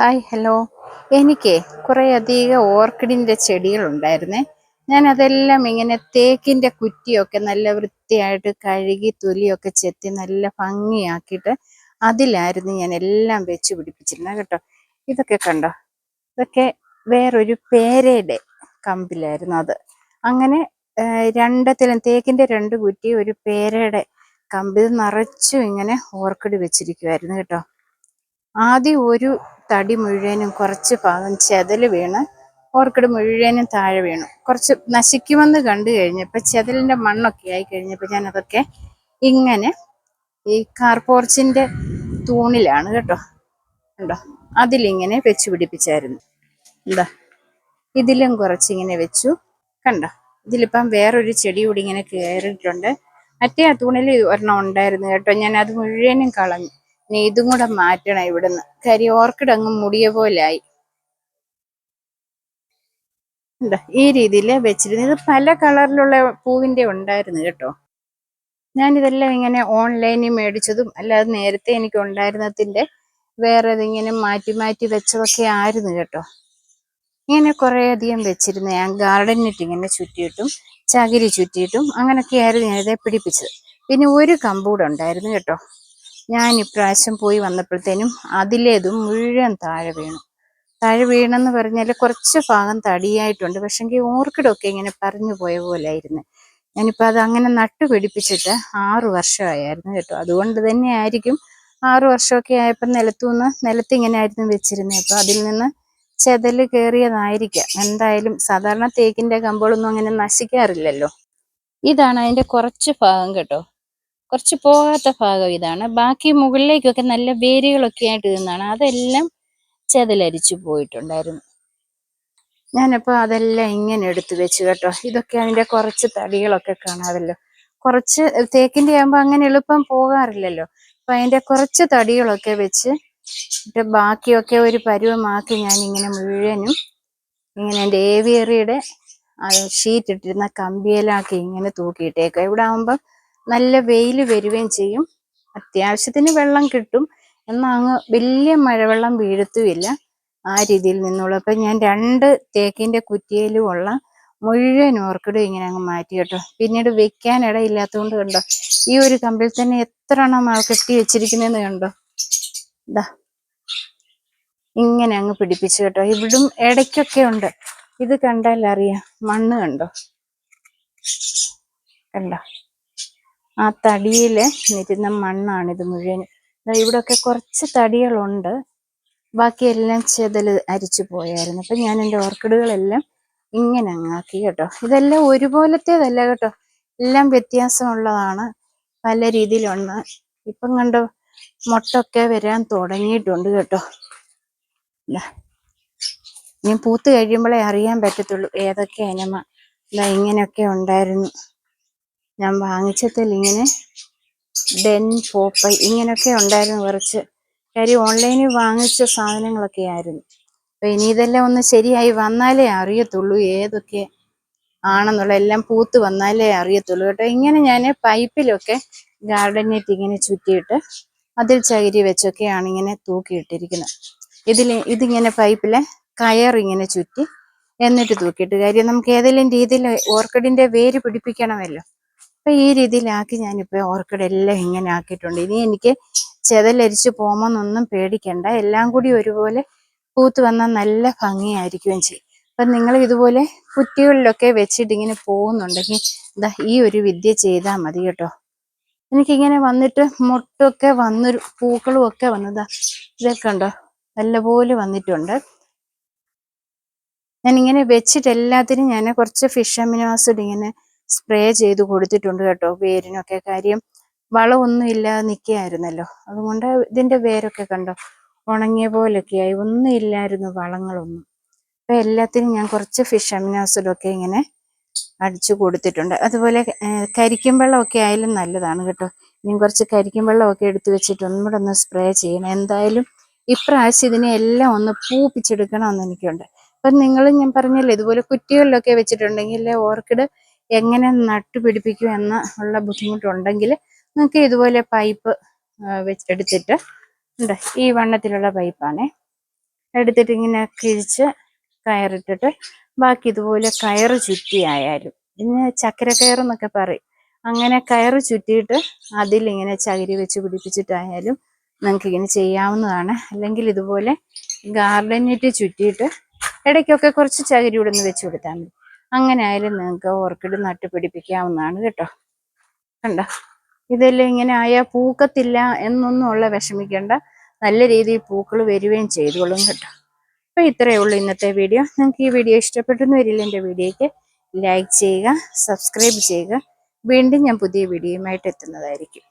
Hi hello എനിക്ക് കുറേ അധികം ഓർക്കിഡിന്റെ ചെടികളുണ്ടായിരുന്നേ ഞാൻ അതെല്ലാം ഇങ്ങനെ തേക്കിന്റെ കുറ്റിയൊക്കെ നല്ല വൃത്തിയായിട്ട് കഴുകി തൊലിയൊക്കെ ചെത്തി നല്ല ഭംഗിയാക്കിയിട്ട് അതിലായിരുന്നു ഞാൻ എല്ലാം വെച്ച് പിടിപ്പിച്ചിരുന്നത് കേട്ടോ. ഇതൊക്കെ കണ്ടോ? ഇതൊക്കെ വേറൊരു പേരയുടെ കമ്പിലായിരുന്നു അത്. അങ്ങനെ രണ്ടത്തിലും തേക്കിന്റെ രണ്ട് കുറ്റി ഒരു പേരയുടെ കമ്പിൽ നിറച്ചും ഇങ്ങനെ ഓർക്കിഡ് വെച്ചിരിക്കുമായിരുന്നു കേട്ടോ. ആദ്യം ഒരു തടി മുഴുവനും കുറച്ച് ഭാഗം ചെതൽ വീണ് ഓർക്കിഡ് മുഴുവനും താഴെ വീണു. കുറച്ച് നശിക്കുമെന്ന് കണ്ടു കഴിഞ്ഞപ്പോൾ ചെതലിന്റെ മണ്ണൊക്കെ ആയി കഴിഞ്ഞപ്പോൾ ഞാൻ അതൊക്കെ ഇങ്ങനെ ഈ കാർപോർച്ചിന്റെ തൂണിലാണ് കേട്ടോ. ഉണ്ടോ അതിലിങ്ങനെ വെച്ച് പിടിപ്പിച്ചായിരുന്നു. എന്താ ഇതിലും കുറച്ചിങ്ങനെ വെച്ചു. കണ്ടോ? ഇതിലിപ്പം വേറൊരു ചെടി കൂടി ഇങ്ങനെ കയറിയിട്ടുണ്ട്. മറ്റേ ആ തൂണിൽ ഒരെണ്ണം ഉണ്ടായിരുന്നു കേട്ടോ. ഞാൻ അത് മുഴുവനും കളഞ്ഞു. ഇനി ഇതും കൂടെ മാറ്റണം ഇവിടുന്ന്. കരി ഓർക്കിഡ് അങ്ങ് മുടിയ പോലായി ഈ രീതിയിൽ വെച്ചിരുന്നു. ഇത് പല കളറിലുള്ള പൂവിന്റെ ഉണ്ടായിരുന്നു കേട്ടോ. ഞാനിതെല്ലാം ഇങ്ങനെ ഓൺലൈനിൽ മേടിച്ചതും അല്ലാതെ നേരത്തെ എനിക്ക് ഉണ്ടായിരുന്നതിന്റെ വേറെ ഇതിങ്ങനെ മാറ്റി മാറ്റി വെച്ചതൊക്കെ ആയിരുന്നു കേട്ടോ. ഇങ്ങനെ കുറേ അധികം വെച്ചിരുന്നു. ഞാൻ ഗാർഡനിട്ട് ഇങ്ങനെ ചുറ്റിയിട്ടും ചകിരി ചുറ്റിയിട്ടും അങ്ങനെയൊക്കെ ആയിരുന്നു ഞാനിത് പിടിപ്പിച്ചത്. പിന്നെ ഒരു കമ്പൂഡ് ഉണ്ടായിരുന്നു കേട്ടോ. ഞാൻ ഇപ്രാവശ്യം പോയി വന്നപ്പോഴത്തേനും അതിലേതും മുഴുവൻ താഴെ വീണു. താഴെ വീണെന്ന് പറഞ്ഞാൽ കുറച്ച് ഭാഗം തടിയായിട്ടുണ്ട്. പക്ഷെങ്കിൽ ഓർക്കിഡൊക്കെ ഇങ്ങനെ പറഞ്ഞു പോയ പോലെ ആയിരുന്നു ഞാനിപ്പോൾ അത് അങ്ങനെ നട്ടുപിടിപ്പിച്ചിട്ട് ആറു വർഷമായിരുന്നു കേട്ടോ. അതുകൊണ്ട് തന്നെ ആയിരിക്കും ആറു വർഷമൊക്കെ ആയപ്പോൾ നിലത്തുനിന്ന് നിലത്ത് ഇങ്ങനെ ആയിരുന്നു വെച്ചിരുന്നത് അപ്പോൾ അതിൽ നിന്ന് ചെതൽ കയറിയതായിരിക്കാം എന്തായാലും സാധാരണ തേക്കിന്റെ കമ്പോളൊന്നും അങ്ങനെ നശിക്കാറില്ലല്ലോ. ഇതാണ് അതിന്റെ കുറച്ച് ഭാഗം കേട്ടോ. കുറച്ച് പോകാത്ത ഭാഗം ഇതാണ്. ബാക്കി മുകളിലേക്കൊക്കെ നല്ല വേരുകളൊക്കെ ആയിട്ട് നിന്നാണ്. അതെല്ലാം ചെതലരിച്ചു പോയിട്ടുണ്ടായിരുന്നു. ഞാനപ്പോൾ അതെല്ലാം ഇങ്ങനെ എടുത്തു വെച്ചു കേട്ടോ. ഇതൊക്കെ അതിന്റെ കുറച്ച് തടികളൊക്കെ കാണാമല്ലോ. കുറച്ച് തേക്കിന്റെ ആകുമ്പോൾ അങ്ങനെ എളുപ്പം പോകാറില്ലല്ലോ. അപ്പം അതിന്റെ കുറച്ച് തടികളൊക്കെ വെച്ച് ബാക്കിയൊക്കെ ഒരു പരുവമാക്കി ഞാൻ ഇങ്ങനെ മുഴുവനും ഇങ്ങനെ എന്റെ ഏവിയറിയുടെ ഷീറ്റ് ഇട്ടിരുന്ന കമ്പിയിലാക്കി ഇങ്ങനെ തൂക്കിയിട്ടേക്കാം. ഇവിടെ ആകുമ്പം നല്ല വെയിൽ വരികയും ചെയ്യും. അത്യാവശ്യത്തിന് വെള്ളം കിട്ടും. എന്നാൽ അങ്ങ് വലിയ മഴവെള്ളം വീഴത്തുമില്ല ആ രീതിയിൽ നിന്നുള്ളൂ അപ്പം ഞാൻ രണ്ട് തേക്കിന്റെ കുറ്റിയിലും ഉള്ള മുഴുവൻ ഓർക്കിഡും ഇങ്ങനെ അങ്ങ് മാറ്റി കേട്ടോ. പിന്നീട് വെക്കാൻ ഇടയില്ലാത്തതുകൊണ്ട് കണ്ടോ? ഈ ഒരു കമ്പിൽ തന്നെ എത്ര എണ്ണം കെട്ടി വെച്ചിരിക്കുന്നതെന്ന് കണ്ടോ? ഇതാ ഇങ്ങനെ അങ്ങ് പിടിപ്പിച്ചു കേട്ടോ. ഇവിടും ഇടയ്ക്കൊക്കെ ഉണ്ട്. ഇത് കണ്ടാൽ അറിയാം മണ്ണ് കണ്ടോ? കണ്ടോ? ആ തടിയിൽ നിരുന്ന മണ്ണാണിത് മുഴുവൻ ഇവിടെയൊക്കെ കുറച്ച് തടികളുണ്ട്. ബാക്കിയെല്ലാം ചെതൽ അരിച്ചു പോയായിരുന്നു. അപ്പം ഞാൻ എന്റെ ഓർക്കിഡുകളെല്ലാം ഇങ്ങനെ അങ്ങാക്കി കേട്ടോ. ഇതെല്ലാം ഒരുപോലത്തേതല്ല കേട്ടോ. എല്ലാം വ്യത്യാസമുള്ളതാണ്. പല രീതിയിലുണ്ട് ഇപ്പം കണ്ടോ മുട്ടൊക്കെ വരാൻ തുടങ്ങിയിട്ടുണ്ട് കേട്ടോ. ഞാൻ പൂത്ത് കഴിയുമ്പോഴേ അറിയാൻ പറ്റത്തുള്ളൂ ഏതൊക്കെ ഇനമ ഇങ്ങനെയൊക്കെ ഉണ്ടായിരുന്നു. ഞാൻ വാങ്ങിച്ചതിൽ ഇങ്ങനെ ഡെൻ പോപ്പ ഇങ്ങനെയൊക്കെ ഉണ്ടായിരുന്നു കുറച്ച്. കാര്യം ഓൺലൈനിൽ വാങ്ങിച്ച സാധനങ്ങളൊക്കെ ആയിരുന്നു. അപ്പൊ ഇനി ഇതെല്ലാം ഒന്ന് ശരിയായി വന്നാലേ അറിയത്തുള്ളൂ ഏതൊക്കെ ആണെന്നുള്ള എല്ലാം പൂത്ത് വന്നാലേ അറിയത്തുള്ളൂ കേട്ടോ. ഇങ്ങനെ ഞാൻ പൈപ്പിലൊക്കെ ഗാർഡൻ നെറ്റ് ഇങ്ങനെ ചുറ്റിയിട്ട് അതിൽ ചകിരി വെച്ചൊക്കെയാണ് ഇങ്ങനെ തൂക്കിയിട്ടിരിക്കുന്നത്. ഇതിൽ ഇതിങ്ങനെ പൈപ്പിലെ കയർ ഇങ്ങനെ ചുറ്റി എന്നിട്ട് തൂക്കിയിട്ട് കാര്യം നമുക്ക് ഏതെങ്കിലും രീതിയിൽ ഓർക്കിഡിന്റെ വേര് പിടിപ്പിക്കണമല്ലോ. അപ്പൊ ഈ രീതിയിലാക്കി ഞാനിപ്പോൾ ഓർക്കിഡ് എല്ലാം ഇങ്ങനെ ആക്കിയിട്ടുണ്ട്. ഇനി എനിക്ക് ചെതലരിച്ച് പോകുമെന്നൊന്നും പേടിക്കണ്ട. എല്ലാം കൂടി ഒരുപോലെ പൂത്ത് വന്നാൽ നല്ല ഭംഗിയായിരിക്കുകയും ചെയ്യും. അപ്പം നിങ്ങൾ ഇതുപോലെ കുറ്റികളിലൊക്കെ വെച്ചിട്ട് ഇങ്ങനെ പോകുന്നുണ്ടെങ്കിൽ ഇതാ ഈ ഒരു വിദ്യ ചെയ്താൽ മതി കേട്ടോ. എനിക്കിങ്ങനെ വന്നിട്ട് മുട്ടൊക്കെ വന്നൊരു പൂക്കളും ഒക്കെ വന്നതാ. ഇതൊക്കെ ഉണ്ടോ നല്ലപോലെ വന്നിട്ടുണ്ട്. ഞാനിങ്ങനെ വെച്ചിട്ട് എല്ലാത്തിനും ഞാൻ കുറച്ച് ഫിഷ് അമിനോസിഡ് ഇങ്ങനെ സ്പ്രേ ചെയ്ത് കൊടുത്തിട്ടുണ്ട് കേട്ടോ വേരിനൊക്കെ. കാര്യം വളമൊന്നും ഇല്ലാതെ നിൽക്കുകയായിരുന്നല്ലോ അതുകൊണ്ട് ഇതിന്റെ വേരൊക്കെ കണ്ടോ ഉണങ്ങിയ പോലൊക്കെയായി ഒന്നും ഇല്ലായിരുന്നു വളങ്ങളൊന്നും. അപ്പം എല്ലാത്തിനും ഞാൻ കുറച്ച് ഫിഷ് ഇങ്ങനെ അടിച്ചു കൊടുത്തിട്ടുണ്ട്. അതുപോലെ കരിക്കും വെള്ളമൊക്കെ ആയാലും നല്ലതാണ് കേട്ടോ. ഇനി കുറച്ച് കരിക്കും വെള്ളമൊക്കെ എടുത്തു വെച്ചിട്ട് ഒന്നുകൂടെ ഒന്ന് സ്പ്രേ ചെയ്യണം. എന്തായാലും ഇപ്രാവശ്യം ഇതിനെ എല്ലാം ഒന്ന് പൂപ്പിച്ചെടുക്കണമെന്ന് എനിക്കുണ്ട്. അപ്പം നിങ്ങൾ ഞാൻ പറഞ്ഞല്ലോ ഇതുപോലെ കുറ്റികളിലൊക്കെ വെച്ചിട്ടുണ്ടെങ്കിൽ ഓർക്കിഡ് എങ്ങനെ നട്ടുപിടിപ്പിക്കും എന്ന് ഉള്ള ബുദ്ധിമുട്ടുണ്ടെങ്കിൽ നിങ്ങൾക്ക് ഇതുപോലെ പൈപ്പ് വെച്ചെടുത്തിട്ട് ഉണ്ട് ഈ വണ്ണത്തിലുള്ള പൈപ്പാണേ. എടുത്തിട്ട് ഇങ്ങനെ കിഴിച്ച് കയറിട്ടിട്ട് ബാക്കി ഇതുപോലെ കയറ് ചുറ്റിയായാലും. പിന്നെ ചക്കര കയറെന്നൊക്കെ പറയും. അങ്ങനെ കയറ് ചുറ്റിയിട്ട് അതിലിങ്ങനെ ചകിരി വെച്ച് പിടിപ്പിച്ചിട്ടായാലും നിങ്ങൾക്ക് ഇങ്ങനെ ചെയ്യാവുന്നതാണ്. അല്ലെങ്കിൽ ഇതുപോലെ ഗാർഡനിട്ട് ചുറ്റിയിട്ട് ഇടയ്ക്കൊക്കെ കുറച്ച് ചകിരി ഇവിടെ നിന്ന് വെച്ച് കൊടുത്താൽ മതി. അങ്ങനെ ആയാലും നിങ്ങൾക്ക് ഓർക്കിഡ് നട്ട് പിടിപ്പിക്കാവുന്നതാണ് കേട്ടോ. കണ്ടോ? ഇതെല്ലാം ഇങ്ങനെ ആയാൽ പൂക്കത്തില്ല എന്നൊന്നും ഉള്ള വിഷമിക്കേണ്ട. നല്ല രീതിയിൽ പൂക്കൾ വരികയും ചെയ്തോളും കേട്ടോ. അപ്പോൾ ഇത്രയേ ഉള്ളൂ ഇന്നത്തെ വീഡിയോ. നിങ്ങൾക്ക് ഈ വീഡിയോ ഇഷ്ടപ്പെട്ടെന്ന് വരില്ല എന്റെ വീഡിയോയ്ക്ക് ലൈക്ക് ചെയ്യുക സബ്സ്ക്രൈബ് ചെയ്യുക. വീണ്ടും ഞാൻ പുതിയ വീഡിയോയുമായിട്ട് എത്തുന്നതായിരിക്കും.